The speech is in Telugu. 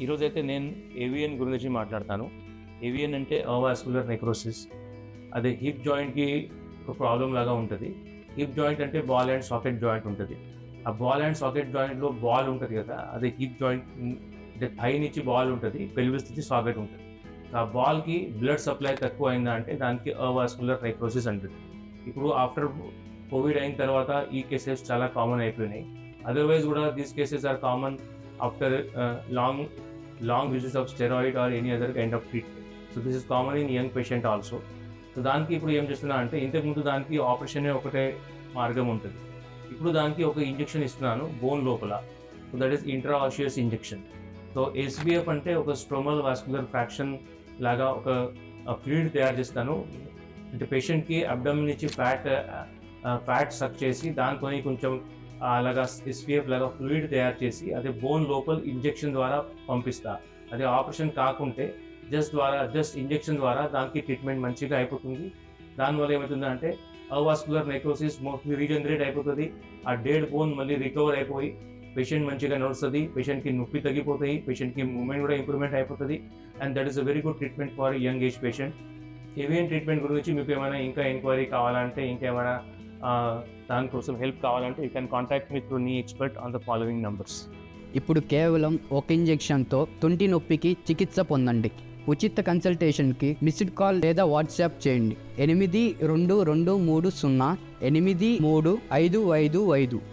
ఈరోజు అయితే నేను ఏవియన్ గురించి మాట్లాడతాను. ఏవియన్ అంటే అవాస్కులర్ నెక్రోసిస్ అదే హిప్ జాయింట్కి ఒక ప్రాబ్లం లాగా ఉంటుంది. హిప్ జాయింట్ అంటే బాల్ అండ్ సాకెట్ జాయింట్ ఉంటుంది. ఆ బాల్ అండ్ సాకెట్ జాయింట్లో బాల్ ఉంటుంది కదా అదే హిప్ జాయింట్ అంటే థై నుంచి బాల్ ఉంటుంది పెల్విస్ నుంచి సాకెట్ ఉంటుంది. ఆ బాల్కి బ్లడ్ సప్లై తక్కువ అయిందా అంటే దానికి అవాస్కులర్ నెక్రోసిస్ అంటుంది. ఇప్పుడు ఆఫ్టర్ కోవిడ్ అయిన తర్వాత ఈ కేసెస్ చాలా కామన్ అయిపోయినాయి. అదర్వైజ్ కూడా these cases are common after long long uses of steroid or any other kind of treatment so this is common in young patient also so దానికి ఇప్పుడు ఏం చేస్తున్నా అంటే ఇంతకుముందు దానికి ఆపరేషన్ ఒకటే మార్గం ఉంటుంది. ఇప్పుడు దానికి ఒక ఇంజెక్షన్ ఇస్తున్నాను బోన్ లోపల. So that is intraosseous injection so SBF అంటే ఒక స్ట్రోమల్ వాస్కులర్ ఫ్రాక్షన్ లాగా ఒక ఫ్లూయిడ్ తయారు చేస్తాను. అంటే పేషెంట్కి అబ్డమిన్ నుంచి ఫ్యాట్ ఫ్యాట్ సక్ చేసి దాంతో కొంచెం అలాగా ఎస్పీఎఫ్ లాగా ఫ్లూయిడ్ తయారు చేసి అదే బోన్ లోపల ఇంజెక్షన్ ద్వారా పంపిస్తా. అదే ఆపరేషన్ కాకుంటే జస్ట్ ద్వారా జస్ట్ ఇంజెక్షన్ ద్వారా దానికి ట్రీట్మెంట్ మంచిగా అయిపోతుంది. దానివల్ల ఏమవుతుందంటే అవాస్కులర్ నెక్రోసిస్ మోస్ట్లీ రీజనరేట్ అయిపోతుంది. ఆ డేడ్ బోన్ మళ్ళీ రికవర్ అయిపోయి పేషెంట్ మంచిగా నడుస్తుంది పేషెంట్కి నొప్పి తగ్గిపోతాయి పేషెంట్కి మూమెంట్ కూడా ఇంప్రూవ్మెంట్ అయిపోతుంది. And that is a very good treatment for young age patient AVN treatment గురించి మీకు ఏమైనా ఇంకా ఎంక్వైరీ కావాలంటే ఇంకేమైనా దానికోసం హెల్ప్ కావాలంటే you can contact me through knee expert on the following numbers ఇప్పుడు కేవలం ఒక ఇంజెక్షన్తో తుంటి నొప్పికి చికిత్స పొందండి. ఉచిత కన్సల్టేషన్కి మిస్డ్ కాల్ లేదా వాట్సాప్ చేయండి. ఎనిమిది రెండు రెండు మూడు సున్నా ఎనిమిది మూడు ఐదు ఐదు ఐదు.